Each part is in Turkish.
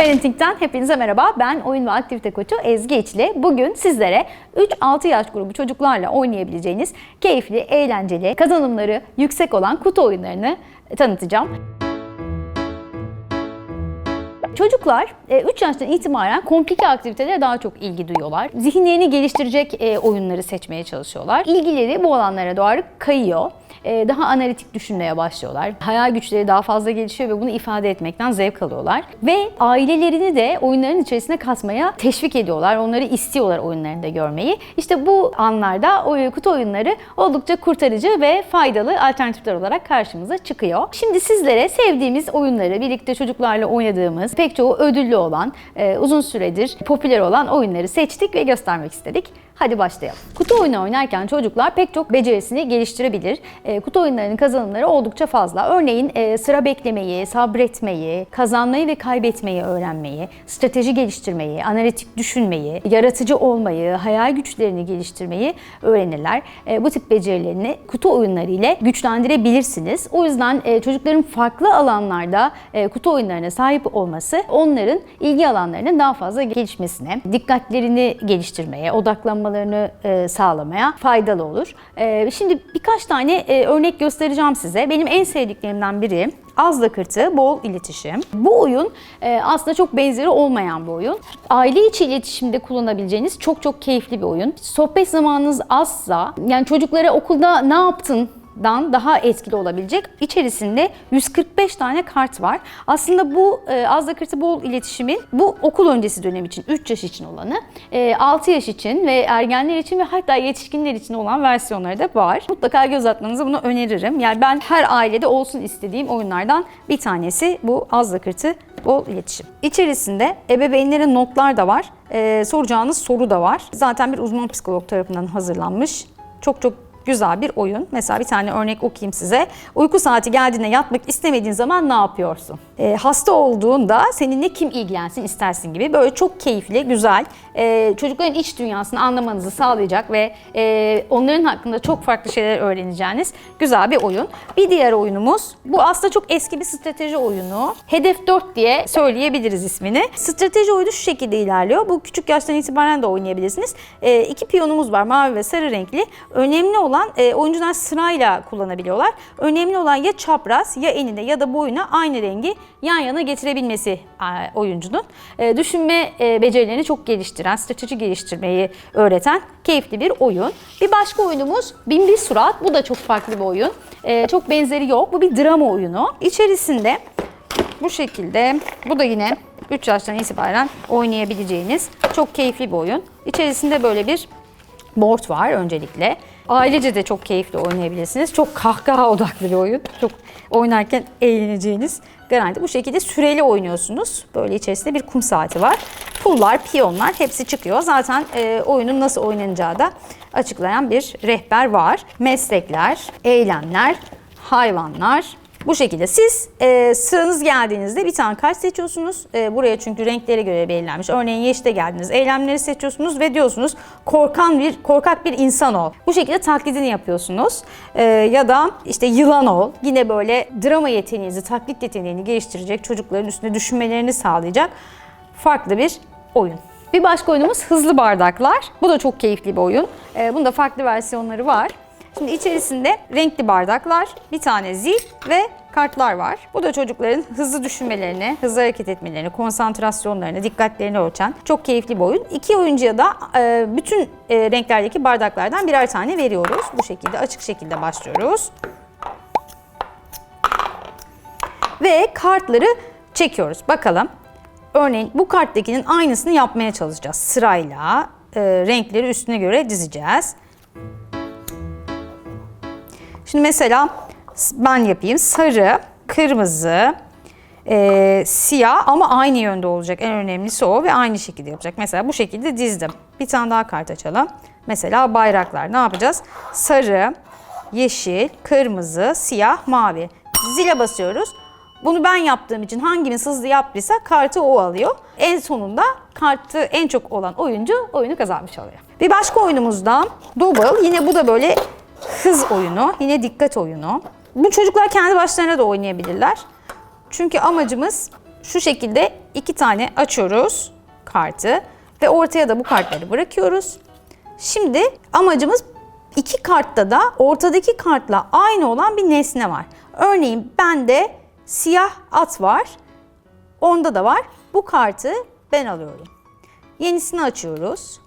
Parenting'den hepinize merhaba. Ben oyun ve aktivite koçu Ezgi İçli. Bugün sizlere 3-6 yaş grubu çocuklarla oynayabileceğiniz keyifli, eğlenceli, kazanımları yüksek olan kutu oyunlarını tanıtacağım. Çocuklar 3 yaştan itibaren komplike aktivitelere daha çok ilgi duyuyorlar. Zihinlerini geliştirecek e, oyunları seçmeye çalışıyorlar. İlgileri bu alanlara doğru kayıyor. E, Daha analitik düşünmeye başlıyorlar. Hayal güçleri daha fazla gelişiyor ve bunu ifade etmekten zevk alıyorlar. Ve ailelerini de oyunların içerisine katmaya teşvik ediyorlar. Onları istiyorlar oyunlarında görmeyi. İşte bu anlarda o kutu oyunları oldukça kurtarıcı ve faydalı alternatifler olarak karşımıza çıkıyor. Şimdi sizlere sevdiğimiz oyunları, birlikte çocuklarla oynadığımız, pek çoğu ödüllü olan, e, uzun süredir popüler olan oyunları seçtik ve göstermek istedik. Hadi başlayalım. Kutu oyunu oynarken çocuklar pek çok becerisini geliştirebilir. E, kutu oyunlarının kazanımları oldukça fazla. Örneğin e, sıra beklemeyi, sabretmeyi, kazanmayı ve kaybetmeyi öğrenmeyi, strateji geliştirmeyi, analitik düşünmeyi, yaratıcı olmayı, hayal güçlerini geliştirmeyi öğrenirler. E, bu tip becerilerini kutu oyunları ile güçlendirebilirsiniz. O yüzden e, çocukların farklı alanlarda e, kutu oyunlarına sahip olması onların ilgi alanlarının daha fazla gelişmesine, dikkatlerini geliştirmeye, odaklanmalarını e, sağlamaya faydalı olur. E, Şimdi birkaç tane e, örnek göstereceğim size. Benim en sevdiklerimden biri az lakırtı, bol iletişim. Bu oyun aslında çok benzeri olmayan bir oyun. Aile içi iletişimde kullanabileceğiniz çok çok keyifli bir oyun. Sohbet zamanınız azsa, yani çocuklara okulda ne yaptın dan daha etkili olabilecek. İçerisinde 145 tane kart var. Aslında bu e, az lakırtı bol iletişimin bu okul öncesi dönem için 3 yaş için olanı, e, 6 yaş için ve ergenler için ve hatta yetişkinler için olan versiyonları da var. Mutlaka göz atmanızı bunu öneririm. Yani ben her ailede olsun istediğim oyunlardan bir tanesi bu az lakırtı bol iletişim. İçerisinde ebeveynlere notlar da var. E, soracağınız soru da var. Zaten bir uzman psikolog tarafından hazırlanmış. Çok çok güzel bir oyun. Mesela bir tane örnek okuyayım size. Uyku saati geldiğinde yatmak istemediğin zaman ne yapıyorsun? Ee, hasta olduğunda seninle kim ilgilensin istersin gibi böyle çok keyifli, güzel, e, çocukların iç dünyasını anlamanızı sağlayacak ve e, onların hakkında çok farklı şeyler öğreneceğiniz güzel bir oyun. Bir diğer oyunumuz, bu aslında çok eski bir strateji oyunu. Hedef 4 diye söyleyebiliriz ismini. Strateji oyunu şu şekilde ilerliyor. Bu küçük yaştan itibaren de oynayabilirsiniz. E, iki piyonumuz var, mavi ve sarı renkli. Önemli olan e, oyuncular sırayla kullanabiliyorlar. Önemli olan ya çapraz ya enine ya da boyuna aynı rengi yan yana getirebilmesi oyuncunun. E, düşünme e, becerilerini çok geliştiren, strateji geliştirmeyi öğreten keyifli bir oyun. Bir başka oyunumuz Bin Bir Surat. Bu da çok farklı bir oyun. E, çok benzeri yok. Bu bir drama oyunu. İçerisinde bu şekilde, bu da yine 3 yaştan itibaren oynayabileceğiniz çok keyifli bir oyun. İçerisinde böyle bir board var öncelikle. Ailece de çok keyifli oynayabilirsiniz. Çok kahkaha odaklı bir oyun. Çok oynarken eğleneceğiniz garanti. Bu şekilde süreli oynuyorsunuz. Böyle içerisinde bir kum saati var. Pullar, piyonlar hepsi çıkıyor. Zaten e, oyunun nasıl oynanacağı da açıklayan bir rehber var. Meslekler, eylemler, hayvanlar, bu şekilde siz e, sıranız geldiğinizde bir tane kart seçiyorsunuz. E, buraya çünkü renklere göre belirlenmiş. Örneğin yeşile geldiniz. Eylemleri seçiyorsunuz ve diyorsunuz korkan bir korkak bir insan ol. Bu şekilde taklidini yapıyorsunuz. E, ya da işte yılan ol. Yine böyle drama yeteneğinizi, taklit yeteneğini geliştirecek, çocukların üstünde düşünmelerini sağlayacak farklı bir oyun. Bir başka oyunumuz Hızlı Bardaklar. Bu da çok keyifli bir oyun. E, bunun da farklı versiyonları var. Şimdi içerisinde renkli bardaklar, bir tane zil ve kartlar var. Bu da çocukların hızlı düşünmelerini, hızlı hareket etmelerini, konsantrasyonlarını, dikkatlerini ölçen çok keyifli bir oyun. İki oyuncuya da e, bütün e, renklerdeki bardaklardan birer tane veriyoruz. Bu şekilde açık şekilde başlıyoruz. Ve kartları çekiyoruz. Bakalım. Örneğin bu karttakinin aynısını yapmaya çalışacağız. Sırayla e, renkleri üstüne göre dizeceğiz. Şimdi mesela ben yapayım. Sarı, kırmızı, e, siyah ama aynı yönde olacak. En önemlisi o ve aynı şekilde yapacak. Mesela bu şekilde dizdim. Bir tane daha kart açalım. Mesela bayraklar. Ne yapacağız? Sarı, yeşil, kırmızı, siyah, mavi. Zile basıyoruz. Bunu ben yaptığım için hangimiz hızlı yaptıysa kartı o alıyor. En sonunda kartı en çok olan oyuncu oyunu kazanmış oluyor. Bir başka oyunumuzda Double. Yine bu da böyle hız oyunu, yine dikkat oyunu. Bu çocuklar kendi başlarına da oynayabilirler. Çünkü amacımız şu şekilde iki tane açıyoruz kartı ve ortaya da bu kartları bırakıyoruz. Şimdi amacımız iki kartta da ortadaki kartla aynı olan bir nesne var. Örneğin bende siyah at var. Onda da var. Bu kartı ben alıyorum. Yenisini açıyoruz.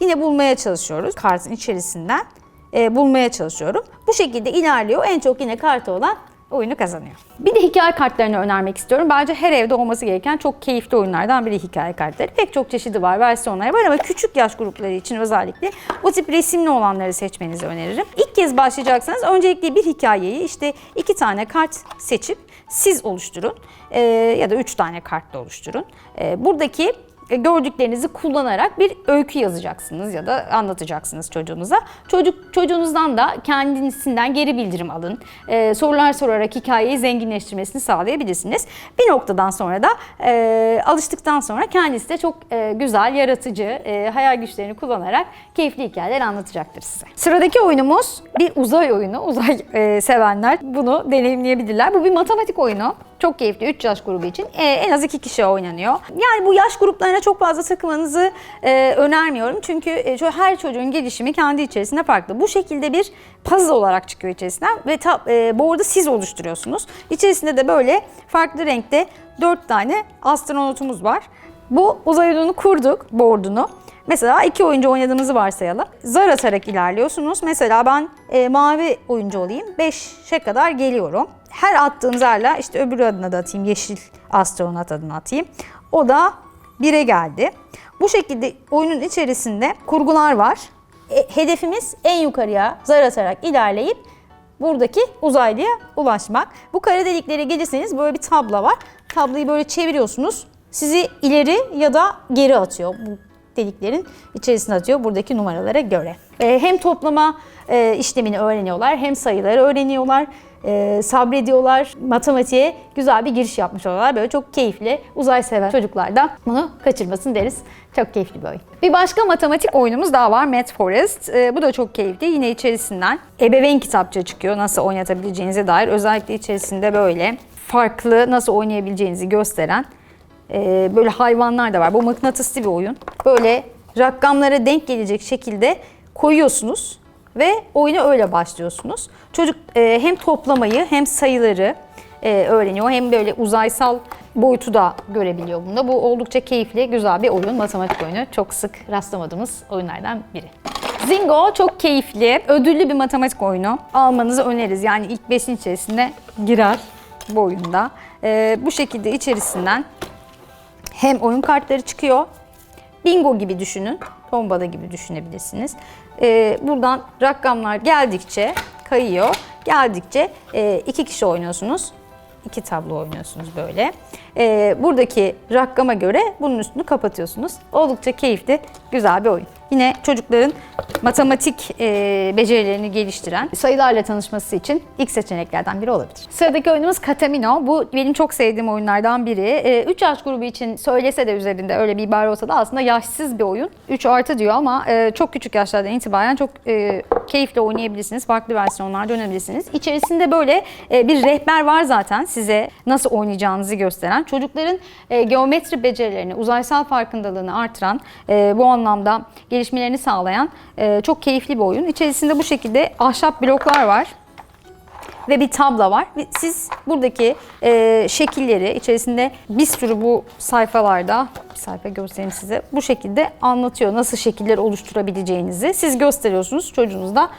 Yine bulmaya çalışıyoruz kartın içerisinden. E, bulmaya çalışıyorum. Bu şekilde ilerliyor. En çok yine kartı olan oyunu kazanıyor. Bir de hikaye kartlarını önermek istiyorum. Bence her evde olması gereken çok keyifli oyunlardan biri hikaye kartları. Pek çok çeşidi var, versiyonları var ama küçük yaş grupları için özellikle bu tip resimli olanları seçmenizi öneririm. İlk kez başlayacaksanız öncelikle bir hikayeyi işte iki tane kart seçip siz oluşturun Ee, ya da üç tane kartla oluşturun. Ee, buradaki e, gördüklerinizi kullanarak bir öykü yazacaksınız ya da anlatacaksınız çocuğunuza. Çocuk çocuğunuzdan da kendisinden geri bildirim alın. Ee, sorular sorarak hikayeyi zenginleştirmesini sağlayabilirsiniz. Bir noktadan sonra da e, alıştıktan sonra kendisi de çok e, güzel, yaratıcı, e, hayal güçlerini kullanarak keyifli hikayeler anlatacaktır size. Sıradaki oyunumuz bir uzay oyunu. Uzay e, sevenler bunu deneyimleyebilirler. Bu bir matematik oyunu. Çok keyifli 3 yaş grubu için e, en az 2 kişi oynanıyor. Yani bu yaş gruplarına çok fazla takılmanızı e, önermiyorum. Çünkü e, her çocuğun gelişimi kendi içerisinde farklı. Bu şekilde bir puzzle olarak çıkıyor içerisinden ve ta, e, board'u siz oluşturuyorsunuz. İçerisinde de böyle farklı renkte 4 tane astronotumuz var. Bu uzay oyununu kurduk, board'unu. Mesela iki oyuncu oynadığımızı varsayalım. Zar atarak ilerliyorsunuz. Mesela ben e, mavi oyuncu olayım. 5'e kadar geliyorum. Her attığım zarla işte öbürü adına da atayım. Yeşil astronot adına atayım. O da 1'e geldi. Bu şekilde oyunun içerisinde kurgular var. E, hedefimiz en yukarıya zar atarak ilerleyip buradaki uzaylıya ulaşmak. Bu kara deliklere gelirseniz böyle bir tablo var. Tabloyu böyle çeviriyorsunuz. Sizi ileri ya da geri atıyor. Bu deliklerin içerisine atıyor buradaki numaralara göre. Ee, hem toplama e, işlemini öğreniyorlar hem sayıları öğreniyorlar. E, sabrediyorlar. Matematiğe güzel bir giriş yapmış oluyorlar. Böyle çok keyifli. Uzay seven çocuklar da bunu kaçırmasın deriz. Çok keyifli bir oyun. Bir başka matematik oyunumuz daha var. Math Forest. Ee, bu da çok keyifli. Yine içerisinden ebeveyn kitapçığı çıkıyor. Nasıl oynatabileceğinize dair. Özellikle içerisinde böyle farklı nasıl oynayabileceğinizi gösteren ee, böyle hayvanlar da var. Bu mıknatıslı bir oyun. Böyle rakamlara denk gelecek şekilde koyuyorsunuz ve oyuna öyle başlıyorsunuz. Çocuk e, hem toplamayı hem sayıları e, öğreniyor hem böyle uzaysal boyutu da görebiliyor bunda. Bu oldukça keyifli, güzel bir oyun, matematik oyunu. Çok sık rastlamadığımız oyunlardan biri. Zingo çok keyifli, ödüllü bir matematik oyunu. Almanızı öneririz. Yani ilk 5'in içerisinde girer bu oyunda. E, bu şekilde içerisinden hem oyun kartları çıkıyor. Bingo gibi düşünün. Tombala gibi düşünebilirsiniz. Ee, buradan rakamlar geldikçe kayıyor. Geldikçe e, iki kişi oynuyorsunuz. İki tablo oynuyorsunuz böyle. Ee, buradaki rakama göre bunun üstünü kapatıyorsunuz. Oldukça keyifli, güzel bir oyun. Yine çocukların matematik e, becerilerini geliştiren, sayılarla tanışması için ilk seçeneklerden biri olabilir. Sıradaki oyunumuz Katamino. Bu benim çok sevdiğim oyunlardan biri. 3 yaş grubu için söylese de üzerinde öyle bir ibare olsa da aslında yaşsız bir oyun. 3 artı diyor ama e, çok küçük yaşlardan itibaren çok e, keyifle oynayabilirsiniz. Farklı versiyonlarda oynayabilirsiniz. İçerisinde böyle e, bir rehber var zaten size nasıl oynayacağınızı gösteren. Çocukların e, geometri becerilerini, uzaysal farkındalığını artıran, e, bu anlamda gelişmelerini sağlayan e, çok keyifli bir oyun. İçerisinde bu şekilde ahşap bloklar var ve bir tablo var. Siz buradaki e, şekilleri içerisinde bir sürü bu sayfalarda bir sayfa göstereyim size. Bu şekilde anlatıyor nasıl şekiller oluşturabileceğinizi. Siz gösteriyorsunuz çocuğunuz da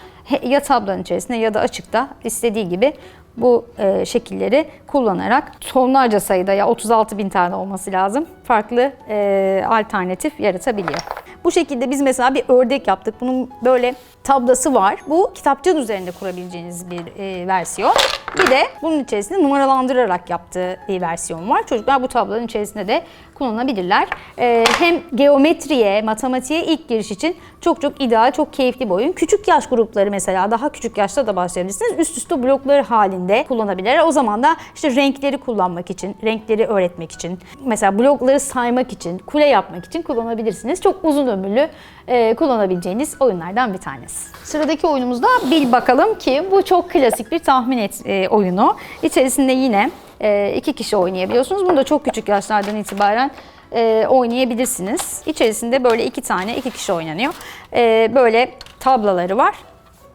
ya tablonun içerisinde ya da açıkta istediği gibi bu e, şekilleri kullanarak tonlarca sayıda ya 36 bin tane olması lazım farklı e, alternatif yaratabiliyor. Bu şekilde biz mesela bir ördek yaptık. Bunun böyle tablası var. Bu kitapçığın üzerinde kurabileceğiniz bir e, versiyon. Bir de bunun içerisinde numaralandırarak yaptığı bir versiyon var. Çocuklar bu tablonun içerisinde de kullanabilirler. E, hem geometriye, matematiğe ilk giriş için çok çok ideal, çok keyifli bir oyun. Küçük yaş grupları mesela daha küçük yaşta da başlayabilirsiniz. Üst üste blokları halinde kullanabilirler. O zaman da işte renkleri kullanmak için, renkleri öğretmek için, mesela blokları saymak için, kule yapmak için kullanabilirsiniz. Çok uzun ömürlü e, kullanabileceğiniz oyunlardan bir tanesi. Sıradaki oyunumuzda bil bakalım ki bu çok klasik bir tahmin et e, oyunu. İçerisinde yine e, iki kişi oynayabiliyorsunuz. Bunu da çok küçük yaşlardan itibaren e, oynayabilirsiniz. İçerisinde böyle iki tane iki kişi oynanıyor. E, böyle tablaları var.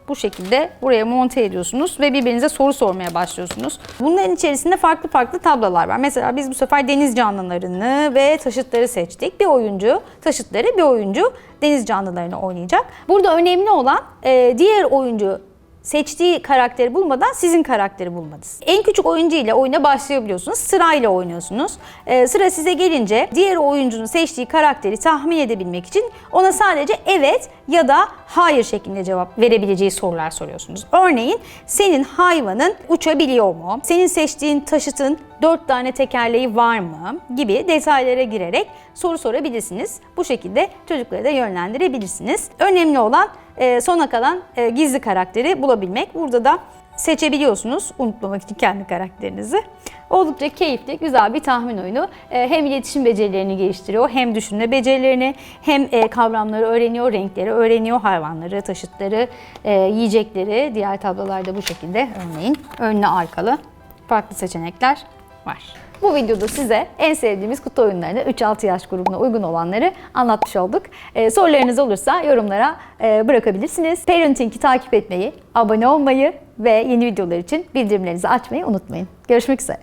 Bu şekilde buraya monte ediyorsunuz ve birbirinize soru sormaya başlıyorsunuz. Bunların içerisinde farklı farklı tablolar var. Mesela biz bu sefer deniz canlılarını ve taşıtları seçtik. Bir oyuncu taşıtları, bir oyuncu deniz canlılarını oynayacak. Burada önemli olan e, diğer oyuncu seçtiği karakteri bulmadan sizin karakteri bulmanız. En küçük oyuncu ile oyuna başlayabiliyorsunuz. Sırayla oynuyorsunuz. Ee, sıra size gelince diğer oyuncunun seçtiği karakteri tahmin edebilmek için ona sadece evet ya da hayır şeklinde cevap verebileceği sorular soruyorsunuz. Örneğin senin hayvanın uçabiliyor mu? Senin seçtiğin taşıtın dört tane tekerleği var mı? Gibi detaylara girerek soru sorabilirsiniz. Bu şekilde çocukları da yönlendirebilirsiniz. Önemli olan e, sona kalan e, gizli karakteri bulabilmek. Burada da seçebiliyorsunuz unutmamak için kendi karakterinizi. Oldukça keyifli, güzel bir tahmin oyunu. E, Hem iletişim becerilerini geliştiriyor, hem düşünme becerilerini, hem e, kavramları öğreniyor, renkleri öğreniyor, hayvanları, taşıtları, e, yiyecekleri. Diğer tablolarda bu şekilde örneğin önlü arkalı farklı seçenekler var. Bu videoda size en sevdiğimiz kutu oyunlarını 3-6 yaş grubuna uygun olanları anlatmış olduk. Ee, sorularınız olursa yorumlara e, bırakabilirsiniz. Parenting'i takip etmeyi, abone olmayı ve yeni videolar için bildirimlerinizi açmayı unutmayın. Görüşmek üzere.